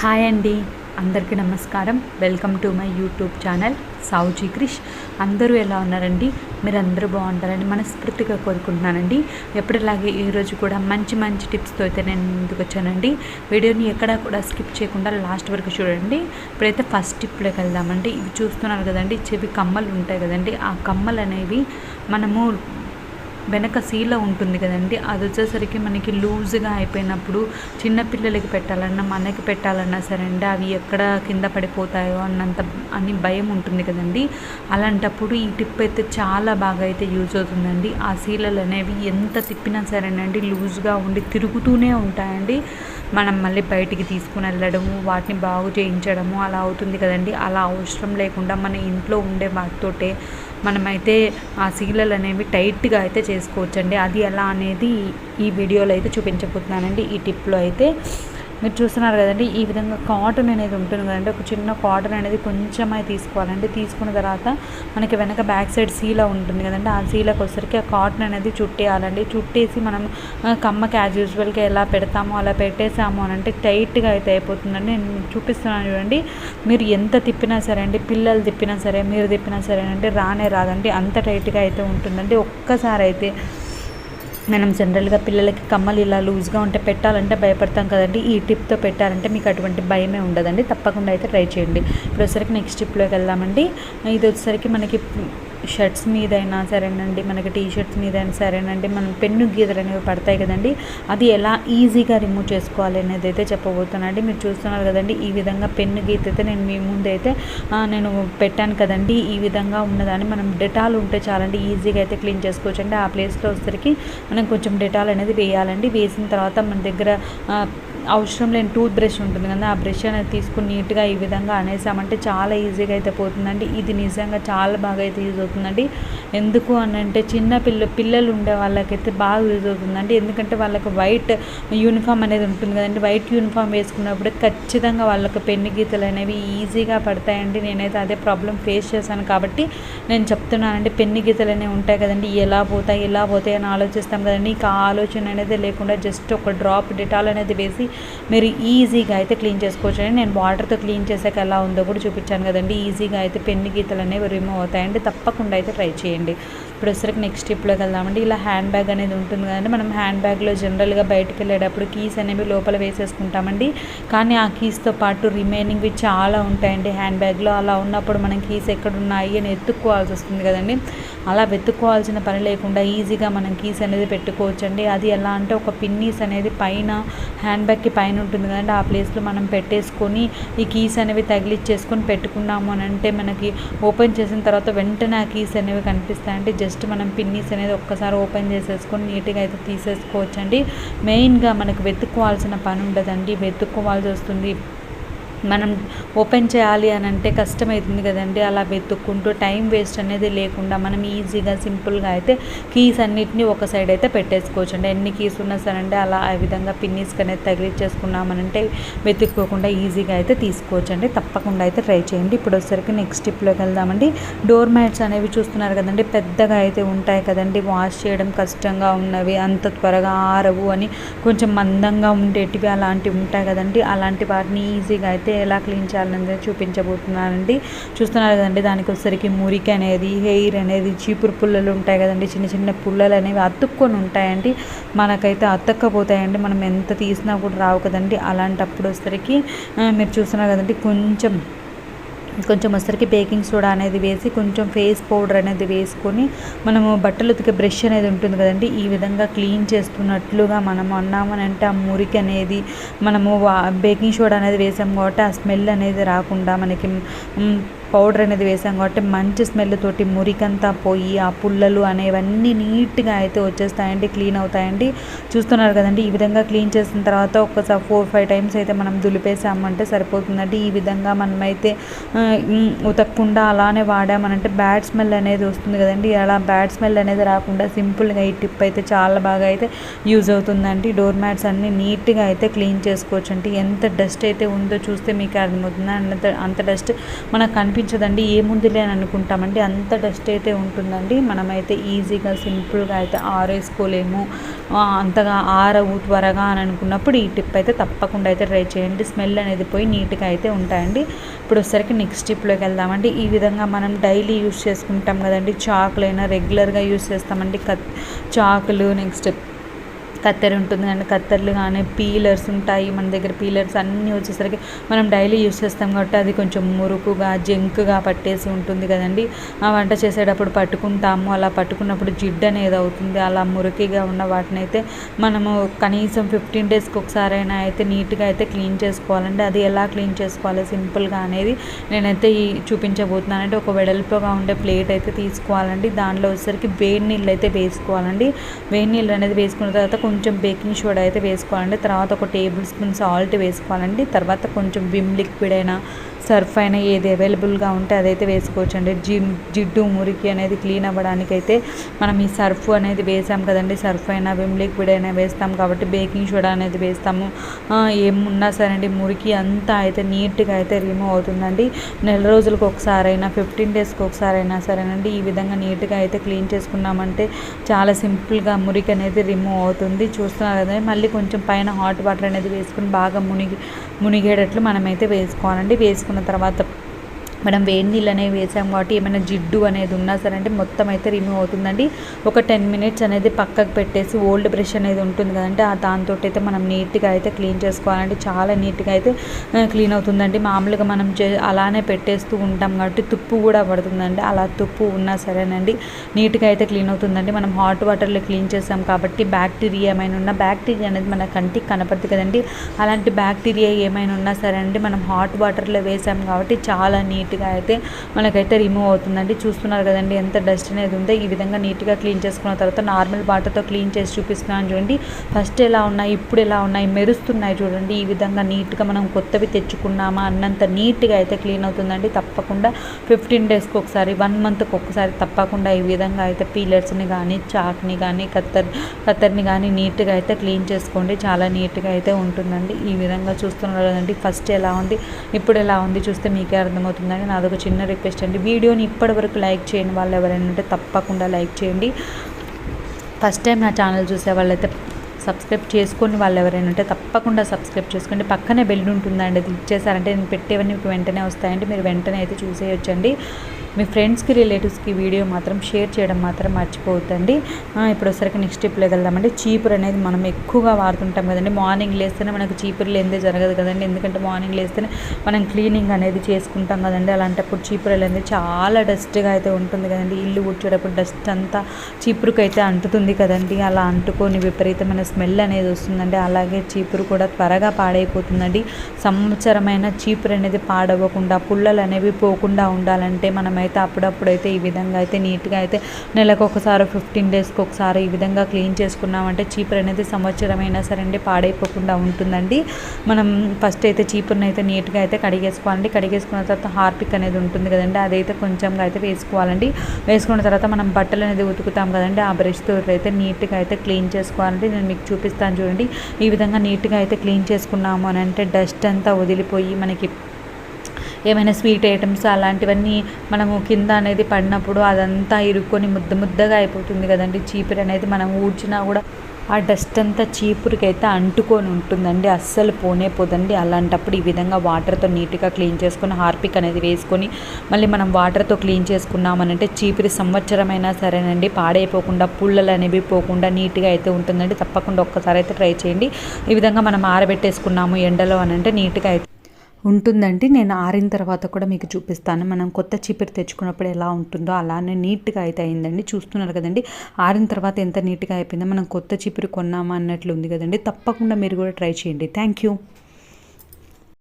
Hi అండి. అందరికీ నమస్కారం. Welcome to my YouTube channel Saoji Krish. అందరూ ఎలా ఉన్నారండి? మీరు అందరూ బాగుంటారని మనస్ఫూర్తిగా కోరుకుంటున్నానండి. ఎప్పటిలాగే ఈరోజు కూడా మంచి మంచి టిప్స్తో అయితే నేను ముందుకు వచ్చానండి. వీడియోని ఎక్కడా కూడా స్కిప్ చేయకుండా లాస్ట్ వరకు చూడండి. ఇప్పుడైతే ఫస్ట్ టిప్లోకి వెళ్దామండి. ఇవి చూస్తున్నారు కదండి. చెవి కమ్మలు ఉంటాయి కదండి. ఆ కమ్మలు అనేవి మనము వెనక సీల ఉంటుంది కదండి. అది వచ్చేసరికి మనకి లూజ్గా అయిపోయినప్పుడు చిన్నపిల్లలకి పెట్టాలన్నా మనకి పెట్టాలన్నా సరే అండి అవి ఎక్కడ కింద పడిపోతాయో అన్నంత అని భయం ఉంటుంది కదండి. అలాంటప్పుడు ఈ టిప్ అయితే చాలా బాగా అయితే యూజ్ అవుతుందండి. ఆ సీలలు అనేవి ఎంత తిప్పినా సరేనండి లూజ్గా ఉండి తిరుగుతూనే ఉంటాయండి. మనం మళ్ళీ బయటికి తీసుకుని వెళ్ళడము వాటిని బాగు చేయించడము అలా అవుతుంది కదండి. అలా అవసరం లేకుండా మన ఇంట్లో ఉండే వాటితోటే మనమైతే ఆ సీలలు అనేవి టైట్గా అయితే చేసుకోవచ్చండి. అది ఎలా అనేది ఈ వీడియోలో అయితే చూపించబోతున్నానండి. ఈ టిప్లో అయితే మీరు చూస్తున్నారు కదండి ఈ విధంగా కాటన్ అనేది ఉంటుంది కదండి. ఒక చిన్న కాటన్ అనేది కొంచెం అయితే తీసుకోవాలండి. తీసుకున్న తర్వాత మనకి వెనక బ్యాక్ సైడ్ సీల ఉంటుంది కదండి. ఆ సీలకు వచ్చరికి ఆ కాటన్ అనేది చుట్టేయాలండి. చుట్టేసి మనం కమ్మకి యాజ్ యూజువల్గా ఎలా పెడతామో అలా పెట్టేసాము అని అంటే టైట్గా అయితే అయిపోతుందండి. నేను చూపిస్తున్నాను చూడండి. మీరు ఎంత తిప్పినా సరే అండి పిల్లలు తిప్పినా సరే మీరు తిప్పినా సరే అంటే రానే రాదండి. అంత టైట్గా అయితే ఉంటుందండి. ఒక్కసారి అయితే మనం జనరల్గా పిల్లలకి కమ్మలు ఇలా లూజ్గా ఉంటే పెట్టాలంటే భయపడతాం కదండి. ఈ టిప్తో పెట్టాలంటే మీకు అటువంటి భయమే ఉండదండి. తప్పకుండా అయితే ట్రై చేయండి. ఇప్పుడు వచ్చేసరికి నెక్స్ట్ టిప్లోకి వెళ్దామండి. ఇది వచ్చేసరికి మనకి షర్ట్స్ మీదైనా సరేనండి మనకి టీ షర్ట్స్ మీదైనా సరేనండి మనం పెన్ను గీతలు అనేవి పడతాయి కదండి అది ఎలా ఈజీగా రిమూవ్ చేసుకోవాలి అనేది అయితే చెప్పబోతున్నానండి. మీరు చూస్తున్నారు కదండి ఈ విధంగా పెన్ను గీత అయితే నేను మీ ముందు అయితే నేను పెట్టాను కదండి. ఈ విధంగా ఉన్నదాన్ని మనం డెటాల్ ఉంటే చాలండి ఈజీగా అయితే క్లీన్ చేసుకోవచ్చు అండి ఆ ప్లేస్లో వచ్చేసరికి మనం కొంచెం డెటాల్ అనేది వేయాలండి. వేసిన తర్వాత మన దగ్గర అవసరం లేని టూత్ బ్రష్ ఉంటుంది కదా ఆ బ్రష్ అనేది తీసుకుని నీట్గా ఈ విధంగా అనేసామంటే చాలా ఈజీగా అయితే పోతుందండి. ఇది నిజంగా చాలా బాగా అయితే యూజ్ అవుతుందండి. ఎందుకు అని అంటే చిన్న పిల్ల పిల్లలు ఉండే వాళ్ళకైతే బాగా యూజ్ అవుతుందండి. ఎందుకంటే వాళ్ళకి వైట్ యూనిఫామ్ అనేది ఉంటుంది కదండి. వైట్ యూనిఫామ్ వేసుకున్నప్పుడు ఖచ్చితంగా వాళ్ళకి పెన్ను గీతలు అనేవి ఈజీగా పడతాయండి. నేనైతే అదే ప్రాబ్లం ఫేస్ చేశాను కాబట్టి నేను చెప్తున్నానండి. పెన్ను గీతలు అనేవి ఉంటాయి కదండి. ఎలా పోతాయి ఎలా పోతాయి అని ఆలోచిస్తాం కదండి. ఇంకా ఆ ఆలోచన అనేది లేకుండా జస్ట్ ఒక డ్రాప్ డెటాల్ అనేది వేసి మీరు ఈజీగా అయితే క్లీన్ చేసుకోవచ్చు అండి నేను వాటర్తో క్లీన్ చేసాక ఎలా ఉందో కూడా చూపించాను కదండి. ఈజీగా అయితే పెన్ను గీతలు అనేవి రిమూవ్ అవుతాయండి. తప్పకుండా అయితే ట్రై చేయండి. ఇప్పుడు వచ్చరికి నెక్స్ట్ స్టెప్లోకి వెళ్దామండి. ఇలా హ్యాండ్ బ్యాగ్ అనేది ఉంటుంది కదండి. మనం హ్యాండ్ బ్యాగ్లో జనరల్గా బయటకు వెళ్ళేటప్పుడు కీస్ అనేవి లోపల వేసేసుకుంటామండి. కానీ ఆ కీస్తో పాటు రిమైనింగ్వి చాలా ఉంటాయండి. హ్యాండ్ బ్యాగ్లో అలా ఉన్నప్పుడు మనం కీస్ ఎక్కడ ఉన్నాయి అని ఎత్తుక్కోవాల్సి వస్తుంది కదండి. అలా వెతుక్కోవాల్సిన పని లేకుండా ఈజీగా మనం కీస్ అనేది పెట్టుకోవచ్చండి. అది ఎలా అంటే ఒక పిన్నీస్ అనేది పైన హ్యాండ్ బ్యాగ్కి పైన ఉంటుంది కదండి. ఆ ప్లేస్లో మనం పెట్టేసుకొని ఈ కీస్ అనేవి తగిలిచ్చేసుకొని పెట్టుకున్నాము అని అంటే మనకి ఓపెన్ చేసిన తర్వాత వెంటనే ఆ కీస్ అనేవి కనిపిస్తాయండి. జస్ట్ మనం పిన్నీస్ అనేది ఒక్కసారి ఓపెన్ చేసేసుకొని నీట్గా అయితే తీసేసుకోవచ్చండి. మెయిన్గా మనకు వెతుక్కోవాల్సిన పని ఉండదండి. వెతుక్కోవాల్సి వస్తుంది. మనం ఓపెన్ చేయాలి అని అంటే కష్టమవుతుంది కదండి. అలా వెతుక్కుంటూ టైం వేస్ట్ అనేది లేకుండా మనం ఈజీగా సింపుల్గా అయితే కీస్ అన్నిటిని ఒక సైడ్ అయితే పెట్టేసుకోవచ్చు అండి ఎన్ని కీస్ ఉన్నా సరే అంటే అలా ఆ విధంగా పిన్నీస్కి అనేది తగిలిచ్చేసుకున్నామనంటే వెతుక్కోకుండా ఈజీగా అయితే తీసుకోవచ్చు అండి తప్పకుండా అయితే ట్రై చేయండి. ఇప్పుడు వచ్చేసరికి నెక్స్ట్ స్టెప్లోకి వెళ్దామండి. డోర్ మ్యాట్స్ అనేవి చూస్తున్నారు కదండి పెద్దగా అయితే ఉంటాయి కదండి. వాష్ చేయడం కష్టంగా ఉన్నవి అంత త్వరగా ఆరవు అని కొంచెం మందంగా ఉండేటివి అలాంటివి ఉంటాయి కదండి. అలాంటి వాటిని ఈజీగా అయితే ఎలా క్లీన్ చేయాలనేది చూపించబోతున్నానండి. చూస్తున్నారు కదండి దానికి వచ్చేసరికి మురికి అనేది హెయిర్ అనేది చీపురు పుల్లలు ఉంటాయి కదండి చిన్న చిన్న పుల్లలు అనేవి అతుక్కొని ఉంటాయండి. మనకైతే అతక్కపోతాయండి మనం ఎంత తీసినా కూడా రావు కదండి. అలాంటప్పుడు వచ్చేసరికి మీరు చూస్తున్నారు కదండి కొంచెం కొంచెం వచ్చరికి బేకింగ్ సోడా అనేది వేసి కొంచెం ఫేస్ పౌడర్ అనేది వేసుకొని మనము బట్టలు ఉతికే బ్రష్ అనేది ఉంటుంది కదండి. ఈ విధంగా క్లీన్ చేస్తున్నట్లుగా మనం అన్నామని అంటే ఆ మురికి అనేది మనము వా బేకింగ్ సోడా అనేది వేసాం కాబట్టి ఆ స్మెల్ అనేది రాకుండా మనకి పౌడర్ అనేది వేసాం కాబట్టి మంచి స్మెల్ తోటి మురికంతా పోయి ఆ పుల్లలు అనేవన్నీ నీట్గా అయితే వచ్చేస్తాయండి క్లీన్ అవుతాయండి. చూస్తున్నారు కదండి ఈ విధంగా క్లీన్ చేసిన తర్వాత ఒకసారి ఫోర్ ఫైవ్ టైమ్స్ అయితే మనం దులిపేసామంటే సరిపోతుందండి. ఈ విధంగా మనమైతే ఉతకకుండా అలానే వాడామనంటే బ్యాడ్ స్మెల్ అనేది వస్తుంది కదండి. అలా బ్యాడ్ స్మెల్ అనేది రాకుండా సింపుల్గా ఈ టిప్ అయితే చాలా బాగా అయితే యూజ్ అవుతుందండి. డోర్ మ్యాట్స్ అన్నీ నీట్గా అయితే క్లీన్ చేసుకోవచ్చు అంటే ఎంత డస్ట్ అయితే ఉందో చూస్తే మీకు అర్థమవుతుంది? అంత అంత డస్ట్ మనకు కనిపించ అనిపించదండి ఏముందిలే అని అనుకుంటామండి. అంత డస్ట్ అయితే ఉంటుందండి. మనమైతే ఈజీగా సింపుల్గా అయితే ఆరేసుకోలేము. అంతగా ఆరవు త్వరగా అని అనుకున్నప్పుడు ఈ టిప్ అయితే తప్పకుండా అయితే ట్రై చేయండి. స్మెల్ అనేది పోయి నీట్గా అయితే ఉంటాయండి. ఇప్పుడు వచ్చేసరికి నెక్స్ట్ టిప్లోకి వెళ్దామండి. ఈ విధంగా మనం డైలీ యూస్ చేసుకుంటాం కదండి. చాకులైనా రెగ్యులర్గా యూస్ చేస్తామండి. కత్ చాకులు నెక్స్ట్ కత్తెర ఉంటుంది కానీ కత్తెరలు కానీ పీలర్స్ ఉంటాయి మన దగ్గర. పీలర్స్ అన్నీ వచ్చేసరికి మనం డైలీ యూస్ చేస్తాం కాబట్టి అది కొంచెం మురుకుగా జంక్గా పట్టేసి ఉంటుంది కదండి. ఆ వంట చేసేటప్పుడు పట్టుకుంటాము. అలా పట్టుకున్నప్పుడు జిడ్డు అనేది అవుతుంది. అలా మురికిగా ఉన్న వాటిని అయితే మనము కనీసం ఫిఫ్టీన్ డేస్కి ఒకసారైనా అయితే నీట్గా అయితే క్లీన్ చేసుకోవాలండి. అది ఎలా క్లీన్ చేసుకోవాలి? సింపుల్గా అనేది నేనైతే ఈ చూపించబోతున్నాను అంటే ఒక వెడల్పుగా ఉండే ప్లేట్ అయితే తీసుకోవాలండి. దాంట్లో వచ్చేసరికి వేడి నీళ్ళు అయితే వేసుకోవాలండి. వేడి నీళ్ళు అనేది వేసుకున్న తర్వాత కొంచెం బేకింగ్ సోడా అయితే వేసుకోవాలండి. తర్వాత ఒక టేబుల్ స్పూన్ సాల్ట్ వేసుకోవాలండి. తర్వాత కొంచెం విమ్ లిక్విడ్ అయినా సర్ఫ్ అయినా ఏది అవైలబుల్గా ఉంటే అదైతే వేసుకోవచ్చండి. జిమ్ జిడ్డు మురికి అనేది క్లీన్ అవ్వడానికి అయితే మనం ఈ సర్ఫ్ అనేది వేసాం కదండి. సర్ఫ్ అయినా విమ్ లిక్విడ్ అయినా వేస్తాం కాబట్టి బేకింగ్ సోడా అనేది వేస్తాము. ఏమున్నా సరే అండి మురికి అంతా అయితే నీట్గా అయితే రిమూవ్ అవుతుందండి. నెల రోజులకు ఒకసారైనా ఫిఫ్టీన్ డేస్కి ఒకసారైనా సరేనండి. ఈ విధంగా నీట్గా అయితే క్లీన్ చేసుకున్నామంటే చాలా సింపుల్గా మురికి అనేది రిమూవ్ అవుతుంది. చూస్తున్నారు కదా మళ్ళీ కొంచెం పైన హాట్ వాటర్ అనేది వేసుకుని బాగా మునిగి మునిగేటట్లు మనమైతే వేసుకోవాలండి. వేసుకున్న తర్వాత మనం వేడి నీళ్ళు అనేవి వేసాం కాబట్టి ఏమైనా జిడ్డు అనేది ఉన్నా సరే అంటే మొత్తం అయితే రిమూవ్ అవుతుందండి. ఒక టెన్ మినిట్స్ అనేది పక్కకు పెట్టేసి ఓల్డ్ బ్రష్ అనేది ఉంటుంది కదంటే ఆ దాంతో అయితే మనం నీట్గా అయితే క్లీన్ చేసుకోవాలంటే చాలా నీట్గా అయితే క్లీన్ అవుతుందండి. మామూలుగా మనం అలానే పెట్టేస్తూ ఉంటాం కాబట్టి తుప్పు కూడా పడుతుందండి. అలా తుప్పు ఉన్నా సరేనండి. నీట్గా అయితే క్లీన్ అవుతుందండి. మనం హాట్ వాటర్లో క్లీన్ చేసాం కాబట్టి బ్యాక్టీరియా ఏమైనా ఉన్నా బ్యాక్టీరియా అనేది మన కంటికి కనపడుతుంది కదండి. అలాంటి బ్యాక్టీరియా ఏమైనా ఉన్నా సరే అండి మనం హాట్ వాటర్లో వేసాం కాబట్టి చాలా నీట్ నీట్గా అయితే మనకైతే రిమూవ్ అవుతుందండి. చూస్తున్నారు కదండి ఎంత డస్ట్ అనేది ఉందో. ఈ విధంగా నీట్గా క్లీన్ చేసుకున్న తర్వాత నార్మల్ వాటర్తో క్లీన్ చేసి చూపిస్తున్నాను చూడండి. ఫస్ట్ ఎలా ఉన్నాయి ఇప్పుడు ఎలా ఉన్నాయి మెరుస్తున్నాయి చూడండి. ఈ విధంగా నీట్గా మనం కొత్తవి తెచ్చుకున్నామా అన్నంత నీట్గా అయితే క్లీన్ అవుతుందండి. తప్పకుండా ఫిఫ్టీన్ డేస్కి ఒకసారి వన్ మంత్కి ఒకసారి తప్పకుండా ఈ విధంగా అయితే పీలర్స్ని కానీ చాక్ని కానీ కత్తర్ కత్తర్ని కానీ నీట్గా అయితే క్లీన్ చేసుకోండి. చాలా నీట్గా అయితే ఉంటుందండి. ఈ విధంగా చూస్తున్నారు కదండి. ఫస్ట్ ఎలా ఉంది ఇప్పుడు ఎలా ఉంది చూస్తే మీకే అర్థమవుతుందండి నాదొక చిన్న రిక్వెస్ట్ అండి. వీడియోని ఇప్పటివరకు లైక్ చేయని వాళ్ళు ఎవరైనా ఉంటే తప్పకుండా లైక్ చేయండి. ఫస్ట్ టైం నా ఛానల్ చూసే వాళ్ళైతే సబ్స్క్రైబ్ చేసుకొని వాళ్ళు ఎవరైనా ఉంటే తప్పకుండా సబ్స్క్రైబ్ చేసుకోండి. పక్కనే బెల్ ఉంటుందండి అది ఇచ్చేసారంటే నేను పెట్టేవన్నీ మీకు వెంటనే వస్తాయండి. మీరు వెంటనే అయితే చూసేయొచ్చండి. మీ ఫ్రెండ్స్కి రిలేటివ్స్కి వీడియో మాత్రం షేర్ చేయడం మాత్రం మర్చిపోవద్దండి. ఇప్పుడు ఒకసారికి నెక్స్ట్ స్టెప్లోకి వెళ్దామండి. చీపురు అనేది మనం ఎక్కువగా వాడుతుంటాం కదండి. మార్నింగ్ లేస్తేనే మనకు చీపురు లేదే జరగదు కదండి. ఎందుకంటే మార్నింగ్ లేస్తేనే మనం క్లీనింగ్ అనేది చేసుకుంటాం కదండి. అలాంటప్పుడు చీపురు అనేది చాలా డస్ట్గా అయితే ఉంటుంది కదండి. ఇల్లు కూర్చోటప్పుడు డస్ట్ అంతా చీపురుకు అయితే అంటుతుంది కదండి. అలా అంటుకొని విపరీతమైన స్మెల్ అనేది వస్తుందండి. అలాగే చీపురు కూడా త్వరగా పాడైపోతుందండి. సంవత్సరమైన చీపురు అనేది పాడవ్వకుండా పుల్లలు అనేవి పోకుండా ఉండాలంటే మనమైతే అప్పుడప్పుడు అయితే ఈ విధంగా అయితే నీట్గా అయితే నెలకు ఒకసారి ఫిఫ్టీన్ డేస్కి ఒకసారి ఈ విధంగా క్లీన్ చేసుకున్నామంటే చీపురు అనేది సంవత్సరమైనా సరే అండి పాడైపోకుండా ఉంటుందండి. మనం ఫస్ట్ అయితే చీపురుని అయితే నీట్గా అయితే కడిగేసుకోవాలండి. కడిగేసుకున్న తర్వాత హార్పిక్ అనేది ఉంటుంది కదండి. అదైతే కొంచెంగా అయితే వేసుకోవాలండి. వేసుకున్న తర్వాత మనం బట్టలు అనేది ఉతుకుతాం కదండి. ఆ బ్రష్తో అయితే నీట్గా అయితే క్లీన్ చేసుకోవాలండి. నేను మీకు చూపిస్తాను చూడండి. ఈ విధంగా నీట్గా అయితే క్లీన్ చేసుకున్నాము అని అంటే డస్ట్ అంతా వదిలిపోయి మనకి ఏమైనా స్వీట్ ఐటమ్స్ అలాంటివన్నీ మనము కింద అనేది పడినప్పుడు అదంతా ఇరుక్కొని ముద్ద ముద్దగా అయిపోతుంది కదండి. చీపురు అనేది మనం ఊడ్చినా కూడా ఆ డస్ట్ అంతా చీపురికైతే అంటుకొని ఉంటుందండి అస్సలు పోనే పోదండి. అలాంటప్పుడు ఈ విధంగా వాటర్తో నీట్గా క్లీన్ చేసుకొని హార్పిక్ అనేది వేసుకొని మళ్ళీ మనం వాటర్తో క్లీన్ చేసుకున్నామనంటే చీపురి సంవత్సరమైనా సరేనండి పాడైపోకుండా పుల్లలు అనేవి పోకుండా నీట్గా అయితే ఉంటుందండి. తప్పకుండా ఒక్కసారి అయితే ట్రై చేయండి. ఈ విధంగా మనం ఆరబెట్టేసుకున్నాము ఎండలో అని అంటే నీట్గా అయితే ఉంటుందండి. నేను ఆరిన తర్వాత కూడా మీకు చూపిస్తాను. మనం కొత్త చీపురు తెచ్చుకున్నప్పుడు ఎలా ఉంటుందో అలానే నీట్గా అయితే అయిందండి. చూస్తున్నారు కదండి. ఆరిన తర్వాత ఎంత నీట్గా అయిపోయిందో మనం కొత్త చీపురు కొన్నామా అన్నట్లు ఉంది కదండి. తప్పకుండా మీరు కూడా ట్రై చేయండి. Thank you